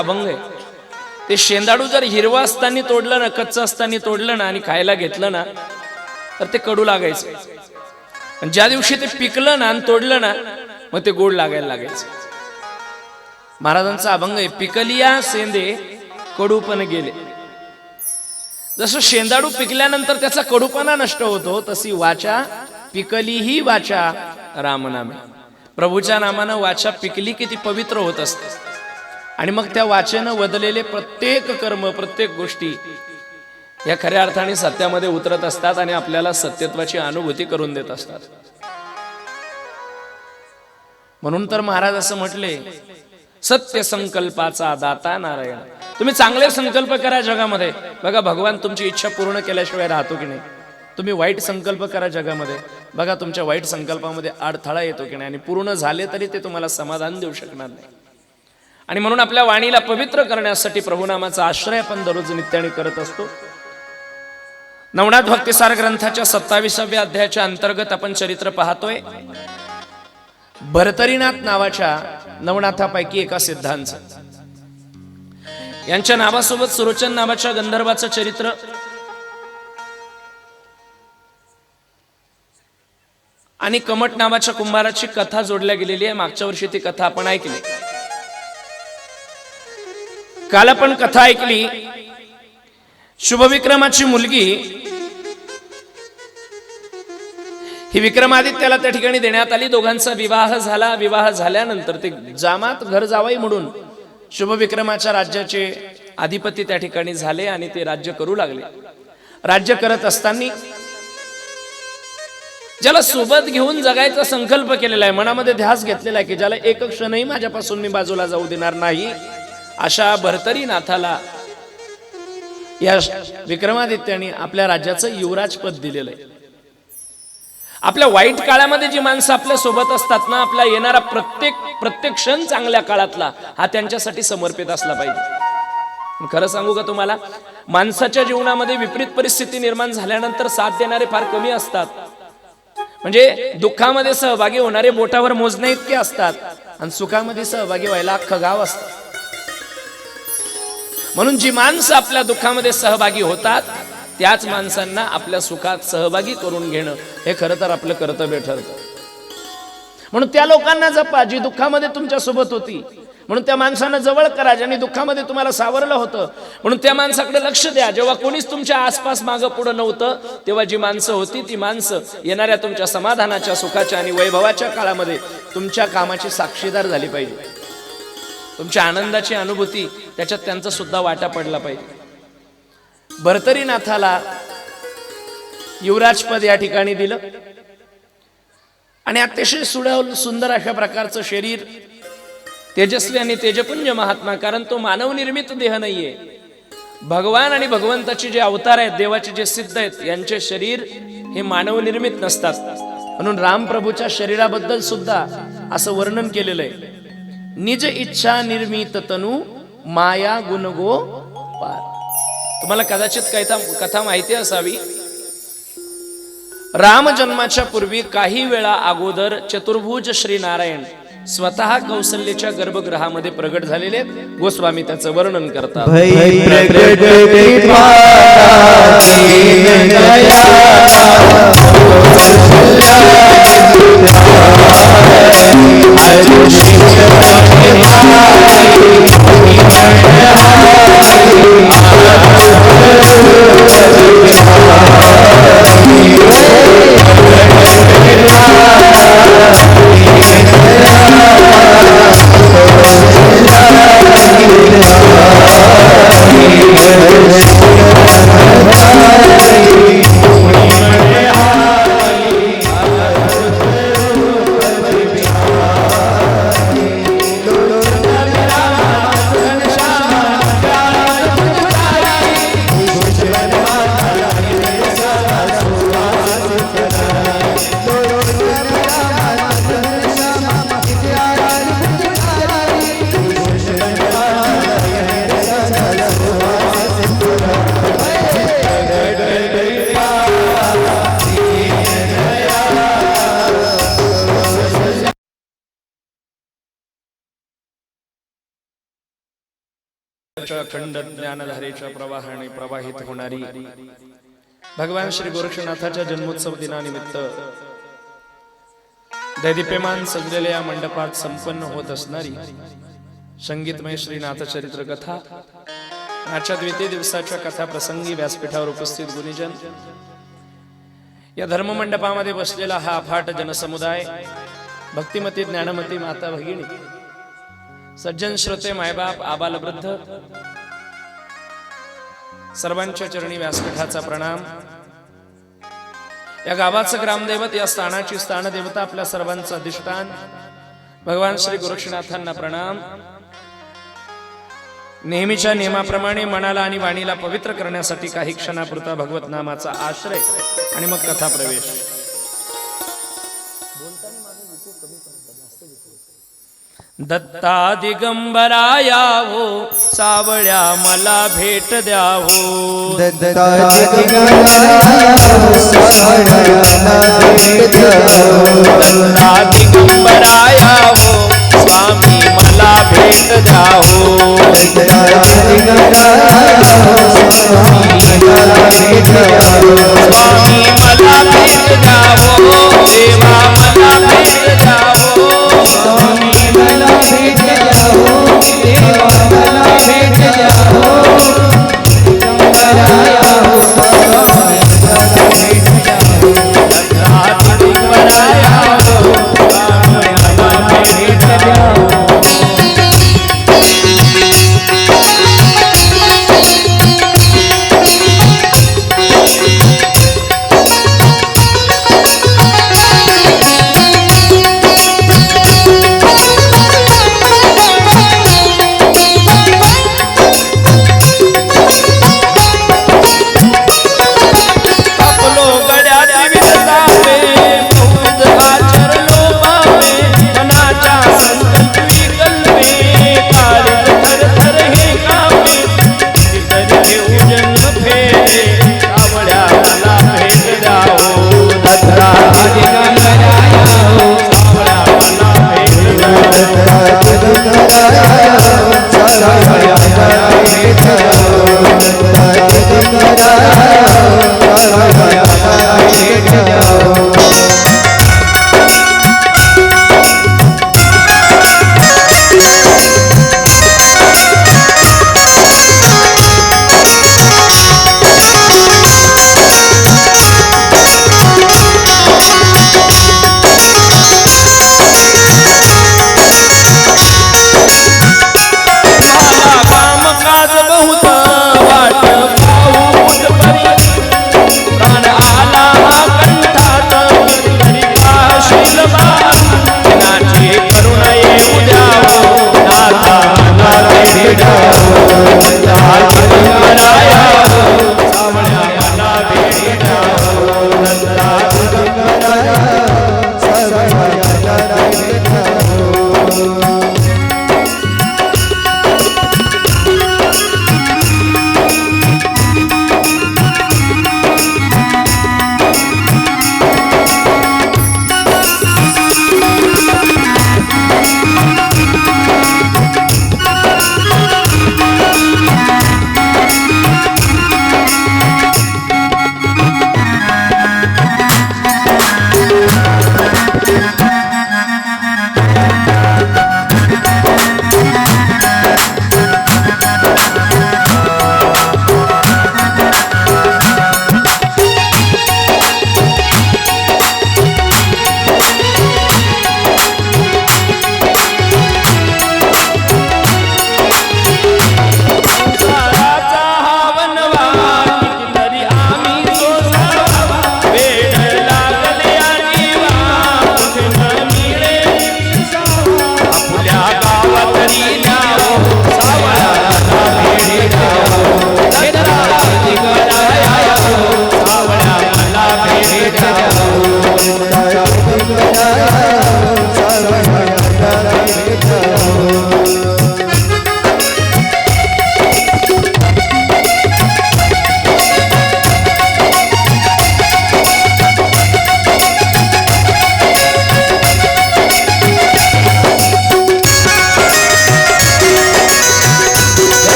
अभंग आहे. ते शेंदाडू जर हिरवा असताना तोडलं ना कच्चं असताना तोडलं ना आणि खायला घेतलं ना तर ते कडू लागायचं. ज्या दिवशी ते पिकलं ना आणि तोडलं ना मग ते गोड लागायला लागायचं. महाराजांचा अभंग आहे पिकलिया सेंदे कडूपण गेले. जसं शेंदाडू पिकल्यानंतर त्याचा कडूपणा नष्ट होतो तशी वाचा पिकली ही वाचा रामनामे. प्रभूच्या नामानं वाचा पिकली की ती पवित्र होत असते. आणि मग त्या वाचेनं वदलेले प्रत्येक कर्म प्रत्येक गोष्टी या खऱ्या अर्थाने सत्यामध्ये उतरत असतात आणि आपल्याला सत्यत्वाची अनुभूती करून देत असतात. म्हणून तर महाराज असं म्हटले सत्य संकल्पाचा दाता नारायण. तुम्ही चांगले संकल्प करा जगामध्ये. बघा भगवान तुमची इच्छा पूर्ण केल्याशिवाय राहतो की नाही? तुम्ही वाईट संकल्प करा जगामध्ये. बघा तुमच्या वाईट संकल्पामध्ये अडथळा येतो की नाही? आणि पूर्ण झाले तरी ते तुम्हाला समाधान देऊ शकणार नाही. आणि म्हणून आपल्या वाणीला पवित्र करण्यासाठी प्रभुनामाचा आश्रय आपण दररोज नित्याने करत असतो. नवनाथ भक्तिसार ग्रंथाच्या सत्ताविसाव्या अध्यायाच्या अंतर्गत आपण चरित्र पाहतोय. भरतरीनाथ नावाच्या नवनाथापैकी एका सिद्धांत. यांच्या नावासोबत सुरोचन नावाच्या गंधर्वाचं चरित्र. आणि कमट नावाच्या कुंभाराची कथा जोडल्या गेलेली आहे. मागच्या वर्षी ती कथा आपण ऐकली. काल आपण कथा ऐकली. शुभविक्रमाची मुलगी ही विक्रमादित्याला त्या ठिकाणी देण्यात आली. दोघांचा विवाह झाला. विवाह झाल्यानंतर ते जामात घर जावाई म्हणून शुभविक्रमाच्या राज्याचे अधिपती त्या ठिकाणी झाले आणि ते राज्य करू लागले. राज्य करत असताना ज्याला सोबत घेऊन जगायचा संकल्प केलेला आहे मनामध्ये ध्यास घेतलेला आहे की ज्याला एक क्षणही माझ्यापासून मी बाजूला जाऊ देणार नाही अशा भरतरी नाथाला या विक्रमादित्याने आपल्या राज्याचं युवराज पद दिलेलं आहे. आपल्या वाईट काळामध्ये जी माणसं आपल्यासोबत असतात ना आपला येणारा प्रत्येक प्रत्येक क्षण चांगल्या काळातला हा त्यांच्यासाठी समर्पित असला पाहिजे. खरं सांगू का तुम्हाला? माणसाच्या जीवनामध्ये विपरीत परिस्थिती निर्माण झाल्यानंतर साथ देणारे फार कमी असतात. म्हणजे दुःखामध्ये सहभागी होणारे बोटावर मोजणे इतके असतात आणि सुखामध्ये सहभागी व्हायला अख्खं गाव असतं. म्हणून जी माणसं आपल्या दुःखामध्ये सहभागी होतात त्याच माणसांना आपल्या सुखात सहभागी करून घेणं हे खरं तर आपलं कर्तव्य ठरतं. म्हणून त्या लोकांना जपा जी दुःखामध्ये तुमच्यासोबत होती. म्हणून त्या माणसांना जवळ करा ज्यांनी दुःखामध्ये तुम्हाला सावरलं होतं. म्हणून त्या माणसाकडे लक्ष द्या. जेव्हा कोणीच तुमच्या आसपास मागं पुढं नव्हतं तेव्हा जी माणसं होती ती माणसं येणाऱ्या तुमच्या समाधानाच्या सुखाच्या आणि वैभवाच्या काळामध्ये तुमच्या कामाची साक्षीदार झाली पाहिजे. तुमच्या आनंदाची अनुभूती त्याच्यात त्यांचा सुद्धा वाटा पडला पाहिजे. भरतरीनाथाला युवराजपद या ठिकाणी दिलं. आणि अतिशय सुडवलं सुंदर अशा प्रकारचं शरीर तेजस्वी आणि तेजपुंज महात्मा कारण तो मानवनिर्मित देह नाहीये. भगवान आणि भगवंताचे जे अवतार आहेत देवाचे जे सिद्ध आहेत यांचे शरीर हे मानवनिर्मित नसतात. म्हणून रामप्रभूच्या शरीराबद्दल सुद्धा असं वर्णन केलेलं आहे. निज इच्छा निर्मित तनु माया गुणगो पार. तुम्हाला कदाचित कथा कथा माहिती असावी. राम जन्माच्या पूर्वी काही वेळा अगोदर चतुर्भुज श्री नारायण स्वतः कौशल्याच्या गर्भगृहामध्ये प्रगट झालेले आहेत. गोस्वामी त्याचं वर्णन करतात. I did कृपाता अखंड ज्ञानधारेच्या प्रवाहाने प्रवाहित होणारी भगवान श्री गोरक्षनाथाच्या जन्मोत्सव दिनानिमित्त दैदिप्यमान सजलेल्या या मंडपात संपन्न होत असणारी संगीतमय श्रीनाथ चरित्र कथा आजच्या द्वितीय दिवसाच्या कथा प्रसंगी व्यासपीठावर उपस्थित गुरुजन या धर्ममंडपामध्ये बसलेला हा अफाट जनसमुदाय भक्तिमती ज्ञानमती माता भगिनी सज्जन श्रोते मायबाप आबाल वृद्ध सर्वांच्या चरणी व्यासपीठाचा प्रणाम. या गावाचं ग्रामदैवत या स्थानाची स्थानदेवता आपल्या सर्वांचं अधिष्ठान. भगवान श्री गोरक्षनाथांना प्रणाम. नेहमीच्या नियमाप्रमाणे मनाला आणि वाणीला पवित्र करण्यासाठी काही क्षणापुरता भगवत नामाचा आश्रय आणि मग कथा प्रवेश दत्ता दिगंबराया हो सावळ्या मला भेट द्या हो दत्ता दत्ता दिगंबराया हो स्वामी मला भेट द्या हो स्वामी मला भेट द्या हो देवा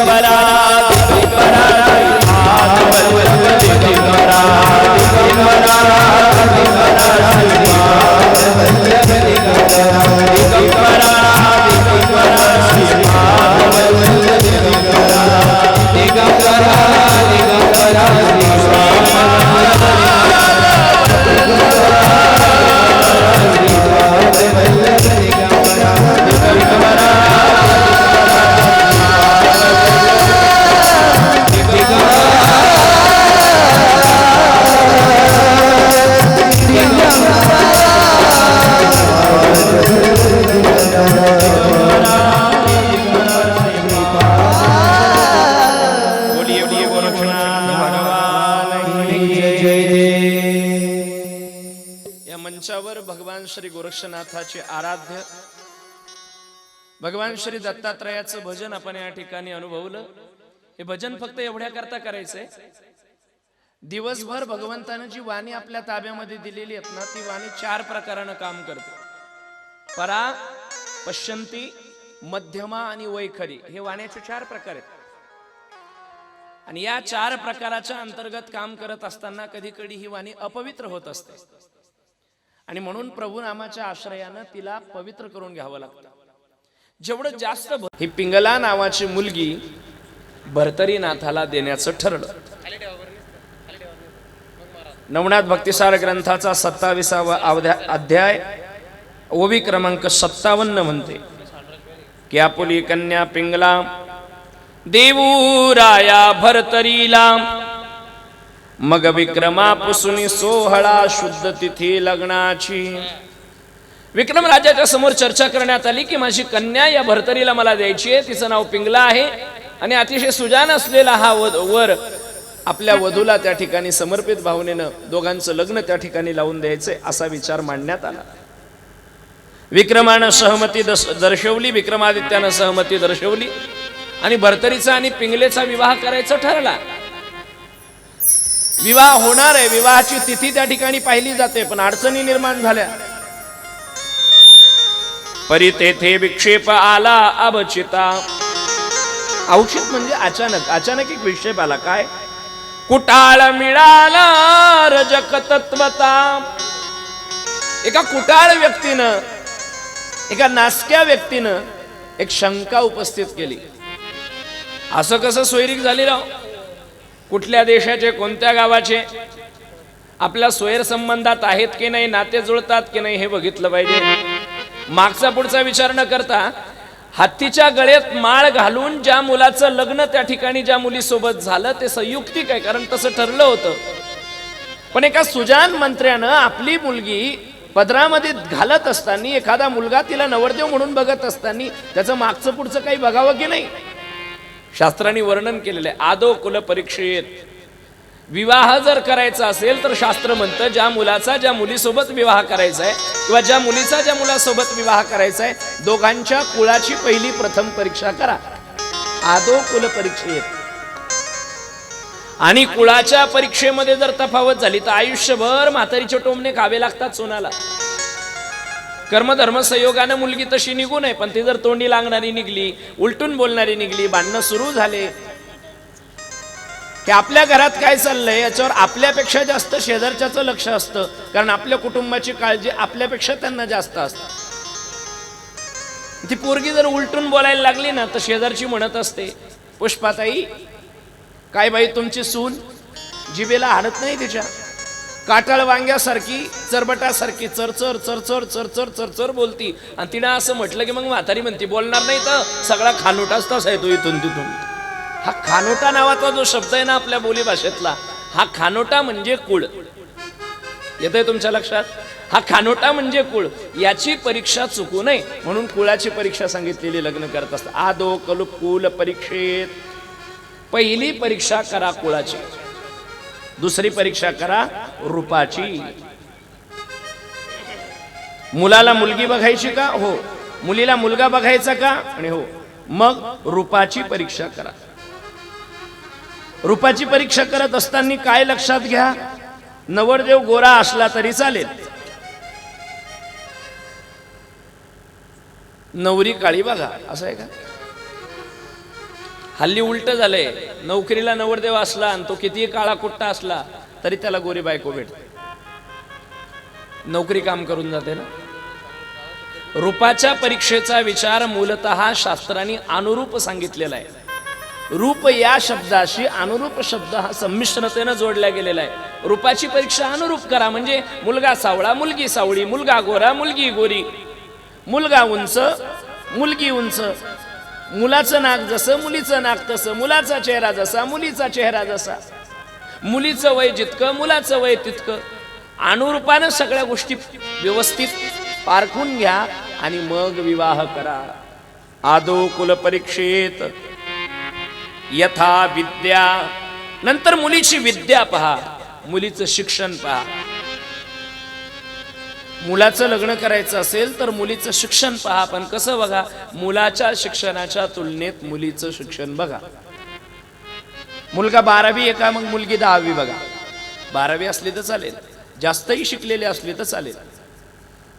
trabalhar. या मंचावर भगवान श्री गोरक्षनाथाचे आराध्य भगवान श्री दत्तात्रयाचं भजन आपण या ठिकाणी अनुभवलं. हे भजन फक्त एवढ्या करता करायचंय. दिवसभर भगवंतानं जी वाणी आपल्या ताब्यामध्ये दिलेली आहेत ना ती वाणी चार प्रकारानं काम करते. परा पश्यंती मध्यमा आणि वैखरी हे वाण्याचे चार प्रकार आहेत. आणि या चार प्रकाराच्या अंतर्गत काम करत असताना कधी कधी ही वाणी अपवित्र होत असते. आणि म्हणून प्रभू नामाच्या आश्रयानं तिला पवित्र करून घ्यावं लागतं. जेवढं जास्त ही पिंगला नावाची मुलगी भरतरीनाथाला देण्याचं ठरलं. नवनाथ भक्तिसार ग्रंथाचा सत्तावीसावा अध्याय ओवी क्रमांक सत्तावन्न म्हणते की आपुली कन्या पिंगला देवूराया भरतरीला मग विक्रमापुसुनी सोहळा शुद्ध तिथी लग्नाची. विक्रम राजाच्या समोर चर्चा करण्यात आली की माझी कन्या या भरतरीला मला द्यायची आहे. तिचं नाव पिंगला आहे. आणि अतिशय सुजान असलेला हा वर आपल्या वधूला त्या ठिकाणी समर्पित भावनेनं दोघांचं लग्न त्या ठिकाणी लावून द्यायचंय असा विचार मांडण्यात आला. विक्रमानं सहमती दस- दर्शवली विक्रमादित्यानं सहमती दर्शवली. आणि भरतरीचा आणि पिंगलेचा विवाह करायचा ठरला. विवाह होणार आहे. विवाहाची तिथी त्या ठिकाणी पाहिली जाते पण अडचणी निर्माण झाल्या. परी तेथे विक्षेप आला अबचिता औचित म्हणजे अचानक. अचानक एक विक्षेप आला. काय? कुटाळ मिळाला रजक तत्वता एका कुटाळ व्यक्तीनं एका नासक्या व्यक्तीनं एक शंका उपस्थित केली. असं कसं सोयरीक झाली राव? कुठल्या देशाचे कोणत्या गावाचे? आपल्या सोयरसंबंधात आहेत की नाही नाते जुळतात की नाही हे बघितलं पाहिजे. मागचा पुढचा विचार न करता हत्तीच्या गळ्यात माळ घालून ज्या मुलाचं लग्न त्या ठिकाणी ज्या मुलीसोबत झालं ते संयुक्तिक आहे कारण तसं ठरलं होतं. पण एका सुजान मंत्र्यानं आपली मुलगी पदरामध्ये घालत असताना एखादा मुलगा तिला नवरदेव म्हणून बघत असताना त्याचं मागचं पुढचं काही बघावं की नाही? शास्त्रांनी वर्णन केलेलं आहे आदो कुल परीक्षेत. विवाह जर करायचा असेल तर शास्त्र म्हणतं ज्या मुलाचा ज्या मुलीसोबत विवाह करायचा आहे किंवा ज्या मुलीचा ज्या मुलासोबत विवाह करायचा आहे दोघांच्या कुळाची पहिली प्रथम परीक्षा करा. आदो कुल परीक्षेत. आणि कुळाच्या परीक्षेमध्ये जर तफावत झाली तर आयुष्यभर म्हातारीचे टोमणे खावे लागतात सोनाला. कर्मधर्म संयोगानं मुलगी तशी निघू नये पण ती जर तोंडी लागणारी निघली उलटून बोलणारी निघली भांडणं सुरू झाले. की आपल्या घरात काय चाललंय याच्यावर आपल्यापेक्षा जास्त शेजारच्याचं लक्ष असतं कारण आपल्या कुटुंबाची काळजी आपल्यापेक्षा त्यांना जास्त असते. ती पोरगी जर उलटून बोलायला लागली ना तर शेजारची म्हणत असते पुष्पाताई काय बाई तुमची सून? जिबेला हाडत नाही तिच्या? काटाळ वांग्यासारखी चरबटासारखी चरचर चरचर चरचर चरचर बोलती. आणि तिनं असं म्हटलं की मग म्हातारी म्हणती बोलणार नाही तर सगळा खानोटाच तसा येतो इथून तिथून. हा खानोटा नावाचा जो शब्द आहे ना आपल्या बोलीभाषेतला हा खानोटा म्हणजे कुळ. येतंय तुमच्या लक्षात? हा खानोटा म्हणजे कुळ. याची परीक्षा चुकू नये म्हणून कुळाची परीक्षा सांगितलेली लग्न करत असतात. आदो कलु कुल परीक्षेत. पहिली परीक्षा करा कुळाची. दुसरी परीक्षा करा रूपाची. मुलाला मुलगी बघायची का? हो. मुलीला मुलगा बघायचा का? आणि हो. मग रूपाची परीक्षा करा. रूपाची परीक्षा करत असताना काय लक्षात घ्या? नवरदेव गोरा असला तरी चालेल. नवरी काळी बघा. असं आहे का? हल्ली उलट झालंय. नोकरीला नवरदेव असला आणि तो कितीही काळा कुट्टा असला तरी त्याला गोरी बायको भेटते. नोकरी काम करून जाते ना? रूपाच्या परीक्षेचा विचार मूलत शास्त्रांनी अनुरूप सांगितलेला आहे. रूप या शब्दाशी अनुरूप शब्द हा संमिश्रतेनं जोडला गेलेला आहे. रूपाची परीक्षा अनुरूप करा म्हणजे मुलगा सावळा मुलगी सावळी मुलगा गोरा मुलगी गोरी. मुलगा उंच मुलगी उंच. मुलाचं नाक जसं मुलीचं नाक तसं मुलाचा चेहरा जसा मुलीचा चेहरा जसा. मुलीचं वय जितकं मुलाचं वय तितकं. अनुरूपानं सगळ्या गोष्टी व्यवस्थित पारखून घ्या आणि मग विवाह करा. आदो कुल परीक्षेत. यथा विद्या. नंतर मुलीची विद्या पहा. मुलीचं शिक्षण पहा. मुलाचं लग्न करायचं असेल तर मुलीचं शिक्षण पहा पण कसं बघा मुलाच्या शिक्षणाच्या तुलनेत मुलीचं शिक्षण बघा. मुलगा बारावी आहे का मग मुलगी दहावी बघा. बारावी असली तर चालेल. जास्तही शिकलेले असली तर चालेल.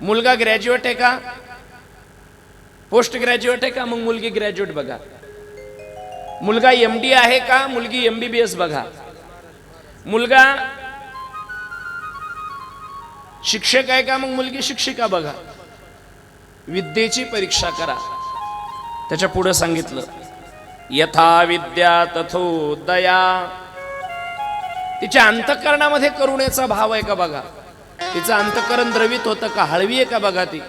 मुलगा ग्रॅज्युएट आहे का? पोस्ट ग्रॅज्युएट आहे का? मग मुलगी ग्रॅज्युएट बघा. मुलगा एम डी आहे का? मुलगी एम बी बी एस बघा. मुलगा शिक्षक आहे का? मग मुलगी शिक्षिका बघा. विद्येची परीक्षा करा. त्याच्या पुढं सांगितलं यथा विद्या तथो दया. तिच्या अंतकरणामध्ये करुणेचा भाव आहे का बघा? तिचं अंतकरण द्रवित होतं का? हळवी आहे का बघा ती?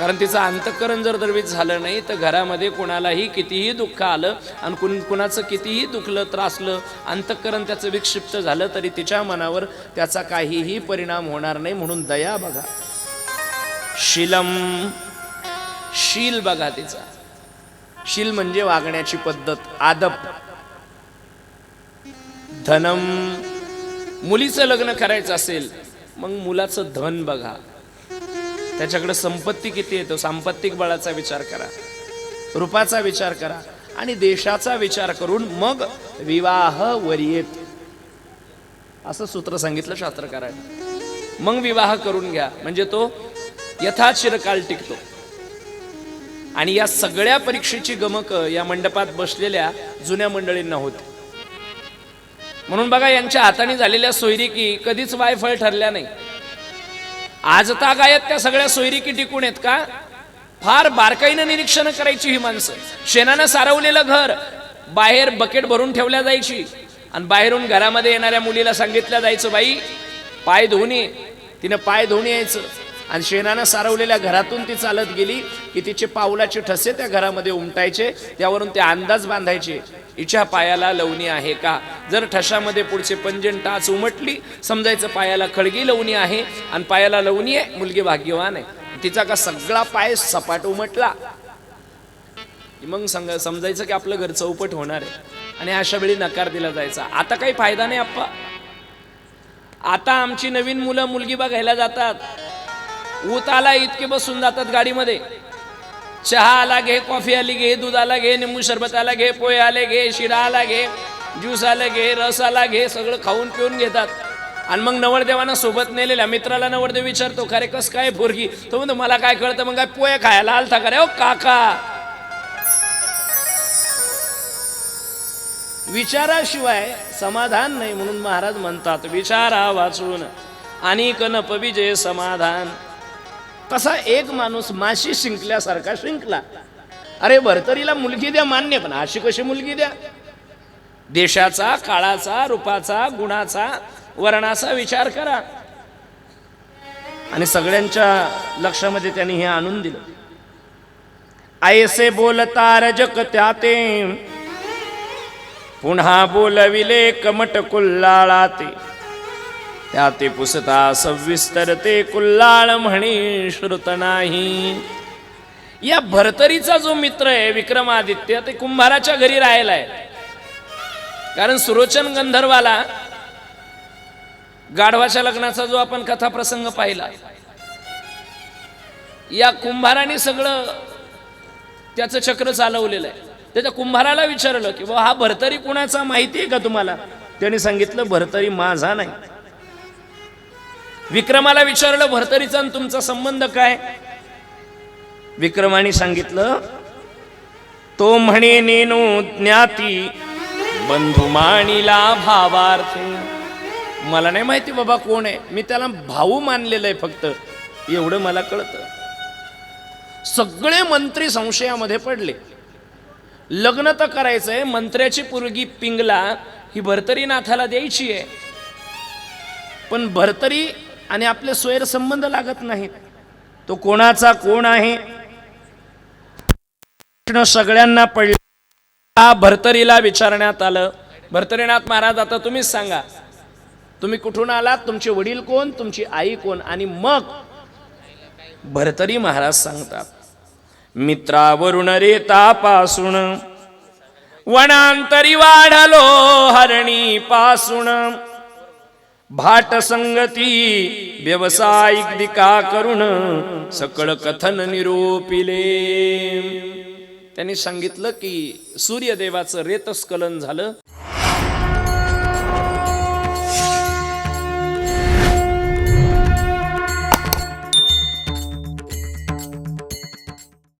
कारण तिचं अंतकरण जर द्रवित झालं नाही तर घरामध्ये कोणालाही कितीही दुःख आलं आणि कुण कुणाचं कितीही दुखलं त्रासलं अंतकरण त्याचं विक्षिप्त झालं तरी तिच्या मनावर त्याचा काहीही परिणाम होणार नाही. म्हणून दया बघा. शीलम. शील बघा तिचा. शील म्हणजे वागण्याची पद्धत आदब. धनम. मुलीचं लग्न करायचं असेल मग मुलाचं धन बघा. त्याच्याकडे संपत्ती किती येतो सांपत्तिक बळाचा विचार करा. रूपाचा विचार करा आणि देशाचा विचार करून मग विवाह वरियेत. असं सूत्र सांगितलं शास्त्रकाराने. मग विवाह करून घ्या. म्हणजे तो यथा चिरकाल टिकतो. आणि या सगळ्या परीक्षेची गमक या मंडपात बसलेल्या जुन्या मंडळींना होते. म्हणून बघा यांच्या हाताने झालेल्या सोयरिकी कधीच वायफळ ठरल्या नाही. आज गायत त्या सगळ्या सोयरीकी टिकून आहेत का? फार बारकाईनं निरीक्षण करायची ही माणसं. शेणानं सारवलेलं घर बाहेर बकेट भरून ठेवल्या जायची. आणि बाहेरून घरामध्ये येणाऱ्या मुलीला सांगितलं जायचं बाई पाय धुवून तिनं पाय धुवून यायचं. आणि शेणानं सारवलेल्या घरातून ती चालत गेली की तिचे पावलाचे ठसे त्या घरामध्ये उमटायचे त्यावरून ते अंदाज बांधायचे हिच्या पायाला लवणी आहे का? जर ठशामध्ये पुढचे पंजन टाच उमटली समजायचं पायाला खळगी लवणी आहे आणि पायाला लवणी आहे मुलगी भाग्यवान आहे. तिचा का सगळा पाय सपाट उमटला? मग सांग समजायचं की आपलं घर चौपट होणार आहे. आणि अशा वेळी नकार दिला जायचा. आता काही फायदा नाही आप्पा. आता आमची नवीन मुलं मुलगी बघायला जातात. ऊत आला इतके बसून जातात गाडीमध्ये. चहा आला घे कॉफी आली घे दूध आला घे निंबू सरबत आला घे पोहे आले घे शिरा आला घे ज्यूस आला घे रस आला घे सगळं खाऊन पिऊन घेतात. आणि मग नवरदेवानं सोबत नेलेल्या मित्राला नवरदेव विचारतो खरे कस काय पोरगी? तो म्हणतो मला काय कळतं मग काय पोहे खायला आलता का रे? ओ काका. विचाराशिवाय समाधान नाही म्हणून महाराज म्हणतात विचारा वाचून. आणि कनपविजय समाधान. तसा एक माणूस माशी शिंकल्यासारखा शिंकला. अरे भरतरीला मुलगी द्या मान्य पण अशी कशी मुलगी द्या? देशाचा काळाचा रूपाचा गुणाचा वर्णाचा विचार करा. आणि सगळ्यांच्या लक्षामध्ये त्यांनी हे आणून दिलं. आयसे बोलता रजक त्याते पुन्हा बोलविले कमट कुल्लाळाते त्या ते पुसता सविस्तर ते कुल्लाळ म्हणे श्रुत नाही. या भरतरीचा जो मित्र आहे विक्रमादित्य ते कुंभाराच्या घरी राहिला आहे. कारण सुरोचन गंधर्वाला गाढवाच्या लग्नाचा जो आपण कथा प्रसंग पाहिला या कुंभाराने सगळं त्याचं चक्र चालवलेलं आहे. त्याच्या कुंभाराला विचारलं की बा हा भरतरी कुणाचा माहिती आहे का तुम्हाला? त्याने सांगितलं भरतरी माझा नाही. विक्रमाला विचारलं भरतरीचा आणि तुमचा संबंध काय? विक्रमाने सांगितलं तो म्हणे नेनो ज्ञाती बंधू माणिला भावार्थे मला नाही माहिती बाबा कोण आहे. मी त्याला भाऊ मानलेलं आहे फक्त. एवढं मला कळतं. सगळे मंत्री संशयामध्ये पडले. लग्न तर करायचंय मंत्र्याची पोरगी पिंगला ही भरतरीनाथाला द्यायची आहे. पण भरतरी आणि आपले स्वैरसंबंध लागत नाहीत. तो कोणाचा कोण आहे? प्रश्न सगळ्यांना पडला. भरतरीला विचारण्यात आलं. भरतरीनाथ महाराज आता तुम्हीच सांगा. तुम्ही कुठून आलात? तुमचे वडील कोण? तुमची आई कोण? आणि मग भरतरी महाराज सांगतात मित्रावरून रेतापासून वनांतरी वाढलो हरणी पासून. भाट संगती व्यवसायिक दिका करून सकळ कथन निरोपिले. त्यांनी सांगितलं की सूर्यदेवाचं रेतस्खलन झालं.